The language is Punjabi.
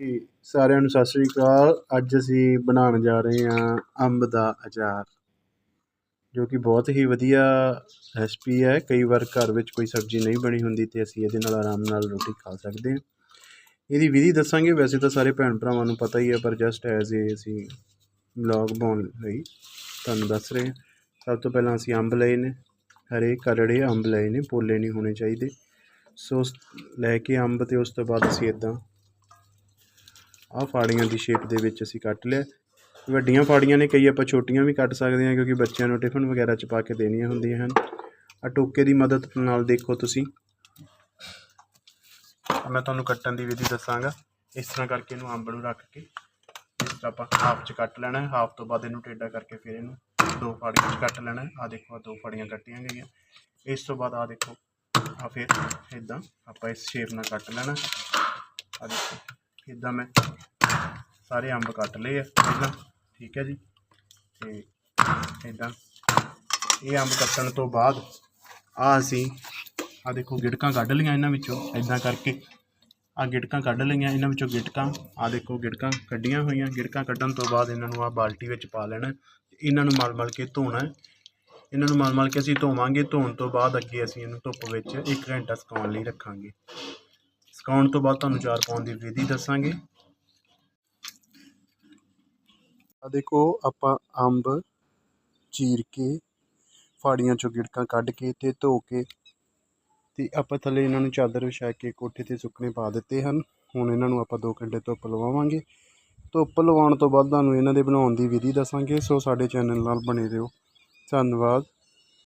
ਜੀ, ਸਾਰਿਆਂ ਨੂੰ ਸਤਿ ਸ੍ਰੀ ਅਕਾਲ। ਅੱਜ ਅਸੀਂ ਬਣਾਉਣ ਜਾ ਰਹੇ ਹਾਂ ਅੰਬ ਦਾ ਅਚਾਰ, ਜੋ ਕਿ ਬਹੁਤ ਹੀ ਵਧੀਆ ਰੈਸਪੀ ਹੈ। ਕਈ ਵਾਰ ਘਰ ਵਿੱਚ ਕੋਈ ਸਬਜ਼ੀ ਨਹੀਂ ਬਣੀ ਹੁੰਦੀ ਤੇ ਅਸੀਂ ਇਹਦੇ ਨਾਲ ਆਰਾਮ ਨਾਲ ਰੋਟੀ ਖਾ ਸਕਦੇ ਹਾਂ। ਇਹਦੀ ਵਿਧੀ ਦੱਸਾਂਗੇ। ਵੈਸੇ ਤਾਂ ਸਾਰੇ ਭੈਣ ਭਰਾਵਾਂ ਨੂੰ ਪਤਾ ਹੀ ਹੈ, ਪਰ ਜਸਟ ਐਜ਼ ਏ ਅਸੀਂ ਵਲੌਗ ਬਣਾਉਣ ਲਈ ਤੁਹਾਨੂੰ ਦੱਸ ਰਹੇ ਹਾਂ। ਸਭ ਤੋਂ ਪਹਿਲਾਂ ਅਸੀਂ ਅੰਬ ਲਏ ਨੇ। ਹਰੇ, ਕਰੜੇ ਅੰਬ ਲਏ ਨੇ। ਪੋਲੇ ਨਹੀਂ ਹੋਣੇ ਚਾਹੀਦੇ। ਸੋ ਲੈ ਕੇ ਅੰਬ ਤੇ ਉਸ ਤੋਂ ਬਾਅਦ ਅਸੀਂ ਇਦਾਂ ਆਹ ਫਾੜੀਆਂ ਦੀ ਸ਼ੇਪ ਦੇ ਵਿੱਚ ਅਸੀਂ ਕੱਟ ਲਿਆ। ਵੱਡੀਆਂ ਫਾੜੀਆਂ ਨੇ, ਕਈ ਆਪਾਂ ਛੋਟੀਆਂ ਵੀ ਕੱਟ ਸਕਦੇ ਹਾਂ, ਕਿਉਂਕਿ ਬੱਚਿਆਂ ਨੂੰ ਟਿਫਨ ਵਗੈਰਾ 'ਚ ਪਾ ਕੇ ਦੇਣੀਆਂ ਹੁੰਦੀਆਂ ਹਨ। ਆ ਟੋਕੇ ਦੀ ਮਦਦ ਨਾਲ ਦੇਖੋ ਤੁਸੀਂ। ਮੈਂ ਤੁਹਾਨੂੰ ਕੱਟਣ ਦੀ ਵਿਧੀ ਦੱਸਾਂਗਾ। ਇਸ ਤਰ੍ਹਾਂ ਕਰਕੇ ਇਹਨੂੰ ਅੰਬ ਨੂੰ ਰੱਖ ਕੇ ਇਸ ਤਰ੍ਹਾਂ ਆਪਾਂ ਹਾਫ 'ਚ ਕੱਟ ਲੈਣਾ ਹੈ ਹਾਫ ਤੋਂ ਬਾਅਦ ਇਹਨੂੰ ਟੇਢਾ ਕਰਕੇ ਫਿਰ ਇਹਨੂੰ ਦੋ ਫਾੜੀਆਂ 'ਚ ਕੱਟ ਲੈਣਾ ਹੈ। ਆ ਦੇਖੋ ਦੋ ਫਾੜੀਆਂ ਕੱਟੀਆਂ ਗਈਆਂ। ਇਸ ਤੋਂ ਬਾਅਦ ਆ ਦੇਖੋ ਆ ਫਿਰ ਇਦਾਂ ਆਪਾਂ ਇਸ ਸ਼ੇਪ ਨਾਲ ਕੱਟ ਲੈਣਾ ਆ ਦੇਖੋ। ਇਦਾਂ ਮੈਂ ਸਾਰੇ ਅੰਬ ਕੱਟ ਲਏ ਆ ਪਹਿਲਾਂ, ਠੀਕ ਹੈ ਜੀ? ਤੇ ਇਦਾਂ ਇਹ ਅੰਬ ਕੱਟਣ ਤੋਂ ਬਾਅਦ ਆ ਅਸੀਂ ਆ ਦੇਖੋ ਗਿੜਕਾਂ ਕੱਢ ਲਈਆਂ ਇਹਨਾਂ ਵਿੱਚੋਂ ਇਦਾਂ ਕਰਕੇ। ਆ ਗਿੜਕਾਂ ਕੱਢ ਲਈਆਂ ਇਹਨਾਂ ਵਿੱਚੋਂ ਗਿੜਕਾਂ ਆ ਦੇਖੋ ਗਿੜਕਾਂ ਕੱਢੀਆਂ ਹੋਈਆਂ ਗਿੜਕਾਂ ਕੱਢਣ ਤੋਂ ਬਾਅਦ ਇਹਨਾਂ ਨੂੰ ਆ ਬਾਲਟੀ ਵਿੱਚ ਪਾ ਲੈਣਾ ਇਹਨਾਂ ਨੂੰ ਮਲ ਮਲ ਕੇ ਧੋਣਾ ਇਹਨਾਂ ਨੂੰ ਮਲ ਮਲ ਕੇ ਅਸੀਂ ਧੋਵਾਂਗੇ, ਧੋਣ ਤੋਂ ਬਾਅਦ ਅੱਗੇ ਅਸੀਂ ਇਹਨੂੰ ਧੁੱਪ ਵਿੱਚ 1 ਘੰਟਾ ਸੁਕਾਉਣ ਲਈ ਰੱਖਾਂਗੇ। ਸੁਕਾਉਣ ਤੋਂ ਬਾਅਦ ਤੁਹਾਨੂੰ ਚਾਰ ਪਾਉਣ ਦੀ ਵਿਧੀ ਦੱਸਾਂਗੇ। ਆ ਦੇਖੋ, ਆਪਾਂ ਅੰਬ ਚੀਰ ਕੇ ਫਾੜੀਆਂ ਚੋਂ ਗਿੜਕਾਂ ਕੱਢ ਕੇ ਤੇ ਧੋ ਕੇ ਤੇ ਆਪਾਂ ਥੱਲੇ ਇਹਨਾਂ ਨੂੰ ਚਾਦਰ ਵਿਛਾ ਕੇ ਕੋਠੇ ਤੇ ਸੁੱਕਣੇ ਪਾ ਦਿੱਤੇ ਹਨ। ਹੁਣ ਇਹਨਾਂ ਨੂੰ ਆਪਾਂ 2 ਘੰਟੇ ਧੁੱਪ ਲਵਾਵਾਂਗੇ। ਧੁੱਪ ਲਵਾਉਣ ਤੋਂ ਬਾਅਦ ਤੁਹਾਨੂੰ ਇਹਨਾਂ ਦੇ ਬਣਾਉਣ ਦੀ ਵਿਧੀ ਦੱਸਾਂਗੇ। ਸੋ ਸਾਡੇ ਚੈਨਲ ਨਾਲ ਬਣੇ ਰਹੋ। ਧੰਨਵਾਦ।